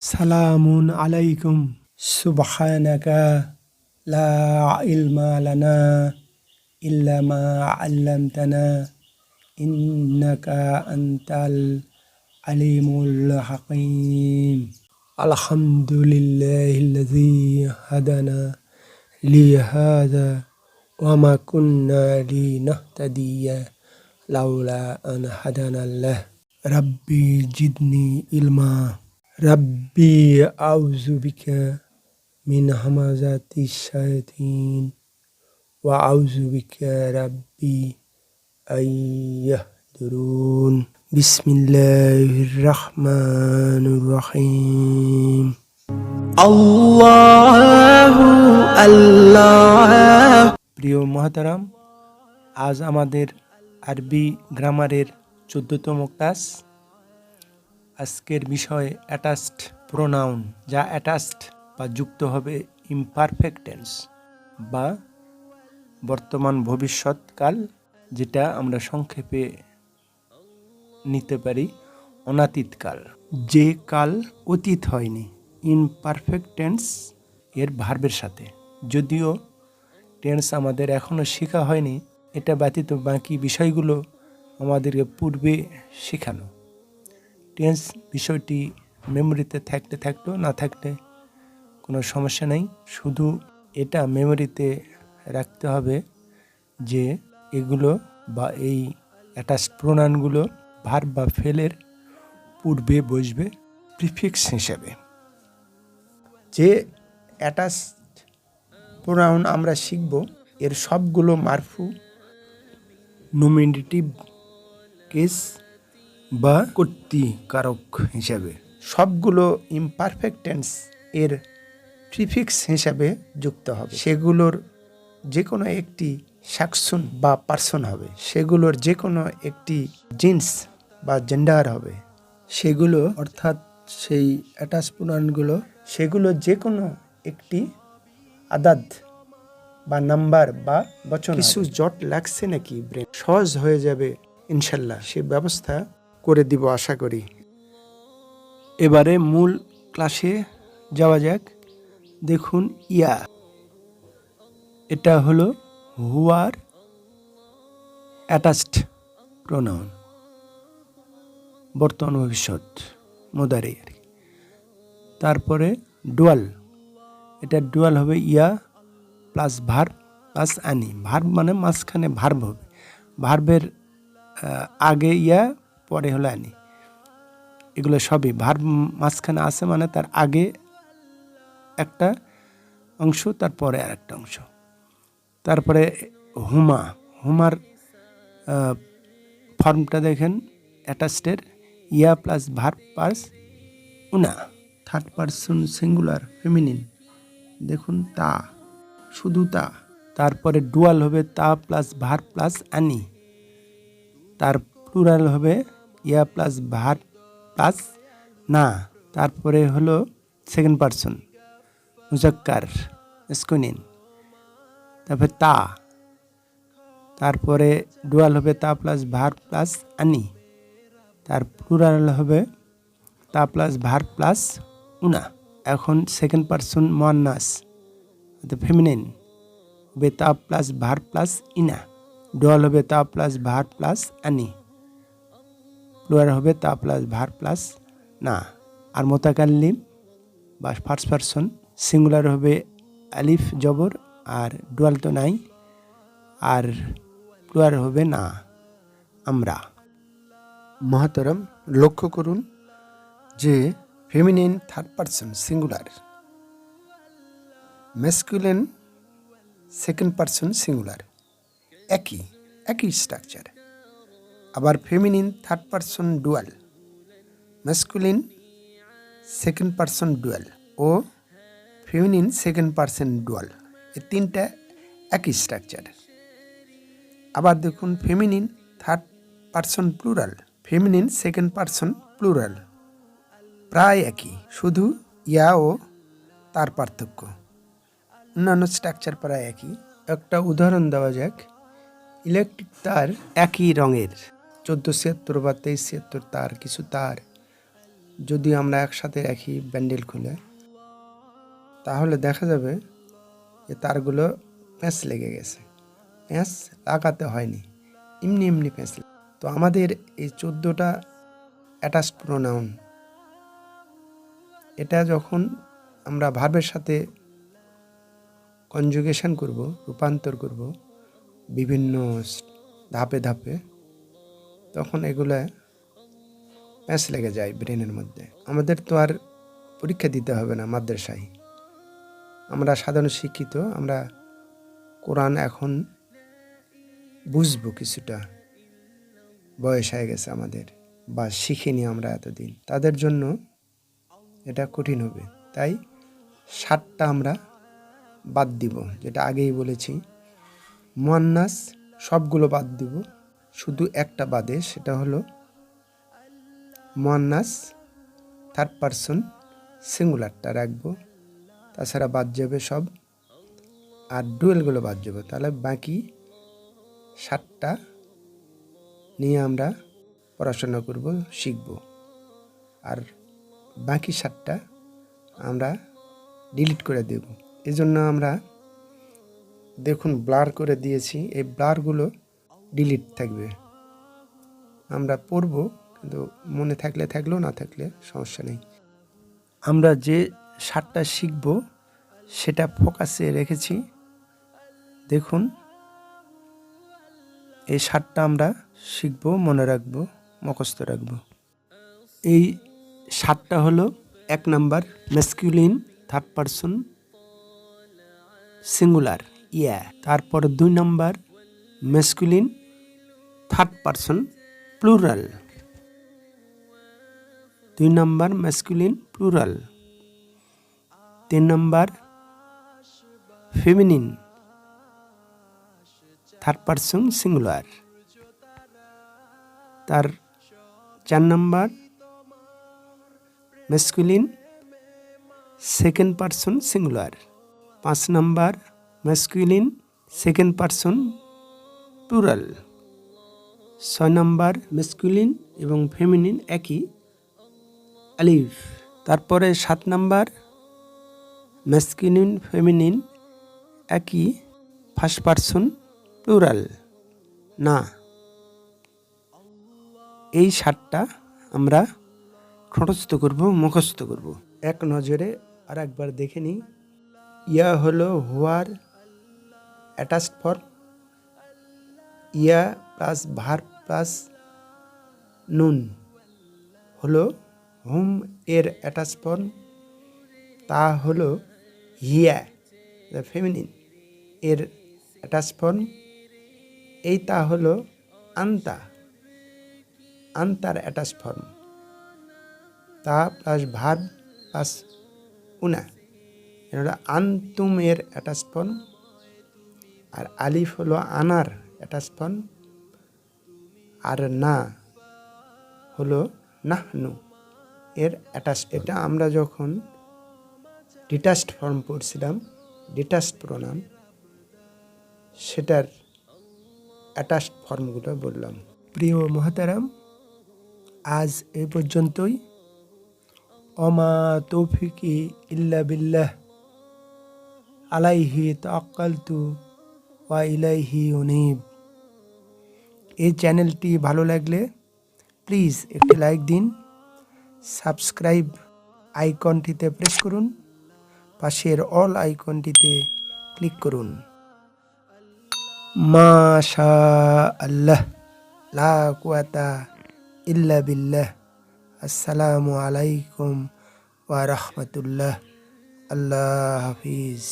سلام عليكم. سبحانك لا علم لنا إلا ما علمتنا إنك أنت العليم الحكيم. الحمد لله الذي هدانا لهذا وما كنا لنهتدي لولا أن هدانا الله ربي جدني إلما রাব্বি আউযু বিকা মিন হামাজাতি শায়াতিন ওয়া আউযু বিকা রাব্বি আইয়াহদুরুন বিসমিল্লাহির রহমানির রহিম আল্লাহু আল্লাহ প্রিয় মহাতারাম আজ আমাদের আরবি গ্রামারের চোদ্দতম ক্লাস আজকের বিষয় অ্যাটাচড প্রোনাউন যা অ্যাটাচড বা যুক্ত হবে ইমপারফেক্ট টেন্স বা বর্তমান ভবিষ্যৎকাল, যেটা আমরা সংক্ষেপে নিতে পারি অনাতীতকাল। যে কাল অতীত হয়নি ইমপারফেক্ট টেন্স এর ভার্বের সাথে। যদিও টেন্স আমাদের এখনও শেখা হয়নি, এটা ব্যতীত বাকি বিষয়গুলো আমাদেরকে পূর্বে শেখানো। টেন্স বিষয়টি মেমোরিতে থাকতে থাকতো না থাকতে কোনো সমস্যা নেই। শুধু এটা মেমোরিতে রাখতে হবে যে এগুলো বা এই অ্যাটাচড প্রণানগুলো ভার বা ফেলের পূর্বে বসবে প্রিফিক্স হিসেবে। যে অ্যাটাচড প্রোনাউন আমরা শিখব, এর সবগুলো মারফু নোমিনেটিভ কেস বা কর্তৃকারক হিসাবে। সবগুলো ইমপারফেক্ট টেন্স এর প্রিফিক্স হিসাবে যুক্ত হবে। সেগুলোর যে কোনো একটি সাকসুন বা পার্সন হবে। সেগুলোর যে কোনো একটি জিন্স বা জেন্ডার হবে। সেগুলো অর্থাৎ সেই অ্যাটাচ প্রোনাউনগুলো সেগুলো যে কোনো একটি আদাদ বা নাম্বার বা বচন কিছু জট লাগছে নাকি ব্রেন সহজ হয়ে যাবে ইনশাল্লাহ সে ব্যবস্থা করে দিব, আশা করি। এবারে মূল ক্লাসে যাওয়া যাক। দেখুন, ইয়া। এটা হলো হুয়ার অ্যাটাচড প্রোনাউন। বর্তমান ভবিষ্যৎ মোদারে আর তারপরে ডুয়াল। এটা ডুয়াল হবে ইয়া প্লাস ভার্ব প্লাস আনি ভার্ব মানে মাঝখানে ভার্ব হবে। ভার্বের আগে ইয়া পরে হলো আনি। এগুলো সবই। ভার্ব মাঝখানে আছে মানে তার আগে একটা অংশ, তারপরে আর একটা অংশ। তারপরে হুমা। হুমার ফর্মটা দেখেন অ্যাটাচডের ইয়া প্লাস ভার্ব প্লাস উনা। Third person singular, feminine. দেখুন, তা, শুধু তা। তারপরে ডুয়াল হবে তা প্লাস ভার প্লাস আনি। তার প্লুরাল হবে ইয়া প্লাস ভার প্লাস, না, তারপরে হলো সেকেন্ড পারসন মুজাক্কার, স্কুনিন, তারপরে তা, তারপরে ডুয়াল হবে তা প্লাস ভার প্লাস আনি, তার প্লুরাল হবে তা প্লাস ভার প্লাস উনা, এখন সেকেন্ড পারসন মোয়ান্নাস ফেমিনিন হবে তা প্লাস ভার প্লাস ইনা, ডুয়াল হবে তা প্লাস ভার প্লাস আনি। প্লুরাল হবে তা প্লাস ভার প্লাস না। আর মোতাকাল্লিম বা ফার্স্ট পারসন সিঙ্গুলার হবে আলিফ জবর, আর ডুয়াল তো নাই। আর প্লুয়ার হবে না, আমরা। মহাতরম, লক্ষ্য করুন যে feminine third person singular masculine second person singular একই একই স্ট্রাকচার আবার feminine third person dual masculine second person dual ও ফেমিনিন সেকেন্ড পারসন ডুয়াল এই তিনটা একই স্ট্রাকচার আবার দেখুন feminine third person plural feminine second person plural প্রায় একই, শুধু ইয়া ও তার পার্থক্য। অন্যান্য স্ট্রাকচার প্রায় একই। একটা উদাহরণ দেওয়া যাক। ইলেকট্রিক তার একই রঙের। চোদ্দ ছিয়াত্তর বা তেইশ ছিয়াত্তর তার, কিছু তার। যদি আমরা একসাথে রাখি ব্যান্ডেল খুলে, তাহলে দেখা যাবে যে তারগুলো প্যাঁচ লেগে গেছে। প্যাঁচ লাগাতে হয়নি, এমনি এমনি প্যাঁচ তো আমাদের এই চোদ্দোটা অ্যাটাচ প্রোনাউন, এটা যখন আমরা ভার্বের সাথে কনজুগেশন করব, রূপান্তর করব, বিভিন্ন ধাপে ধাপে তখন এগুলা প্যাঁচ লেগে যায় ব্রেনের মধ্যে। আমাদের তো আর পরীক্ষা দিতে হবে না মাদ্রাসায়। আমরা সাধারণ শিক্ষিত, আমরা কোরআন এখন বুঝব কিছুটা। বয়স হয়ে গেছে আমাদের বা শিখিনি আমরা এতদিন। তাদের জন্য এটা কঠিন হবে। তাই ষাটটা আমরা বাদ দিব, যেটা আগেই বলেছি। মোয়ান্নাস সবগুলো বাদ দিব। শুধু একটা বাদে, সেটা হলো মোয়ান্নাস থার্ড পারসন সিঙ্গুলারটা রাখব। তাছাড়া বাদ যাবে সব। আর ডুয়েলগুলো বাদ যাবে। তাহলে বাকি ষাটটা নিয়ে আমরা পড়াশোনা করব, শিখব। আর বাকি ষাটটা আমরা ডিলিট করে দেব। এজন্য আমরা দেখুন ব্লার করে দিয়েছি। এই ব্লারগুলো ডিলিট থাকবে। আমরা পড়ব, কিন্তু মনে থাকলে থাকলেও না থাকলে সমস্যা নেই। আমরা যে ষাটটা শিখব, সেটা ফোকাসে রেখেছি। দেখুন, এই ষাটটা আমরা শিখব, মনে রাখব, মুখস্থ রাখব। এই ষাটটা হলো এক number masculine third person singular ইয়া তারপর দুই number masculine third person plural দুই নাম্বার মেসকুলিন প্লুরাল তিন number feminine third person singular তার চার number masculine second person singular পাঁচ number masculine second person plural ছয় নাম্বার মেসকুলিন এবং ফেমিনিন একই। আলিফ তারপরে সাত নাম্বার মেসকিনিন ফেমিনিন একই। ফার্স্ট পারসন প্লুরাল না। এই সাতটা আমরা ঠোঁটস্থ করব, মুখস্থ করব। এক নজরে আর একবার দেখে নিই। ইয়া হলো হুয়ার অ্যাটাচড ফর্ম ইয়া প্লাস ভার প্লাস নুন হলো হুম এর অ্যাটাচ তা হলো হিয়া দ্য ফেমিনিন এর অ্যাটাচ ফর্ম এই তা হলো আন্তা, আন্তার অ্যাটাচ ফর্ম তা প্লাস ভার প্লাস উনা এটা হলো আন্তুম এর অ্যাটাচ ফর্ম আর আলিফ হলো আনার ফর্ম আর না হলো নাহনু। এর অ্যাটাচ এটা আমরা যখন ডিটাচড ফর্ম পড়ছিলাম ডিটাচড প্রণাম সেটার অ্যাটাচড ফর্মগুলো বললাম। প্রিয় মহাতারাম, আজ এই পর্যন্তই। অমা তৌফিকি ইল্লা বিল্লাহ। আলাইহি তাক্কালতু ওয়া ইলাইহি উনিব এই চ্যানেলটি ভালো লাগলে প্লিজ একটি লাইক দিন, সাবস্ক্রাইব আইকনটিতে প্রেস করুন, পাশের অল আইকনটিতে ক্লিক করুন। মাশা আল্লাহ লা কুয়াতা ইল্লা বিল্লাহ। আসসালামু আলাইকুম ওয়া রাহমাতুল্লাহ। আল্লাহ হাফিজ।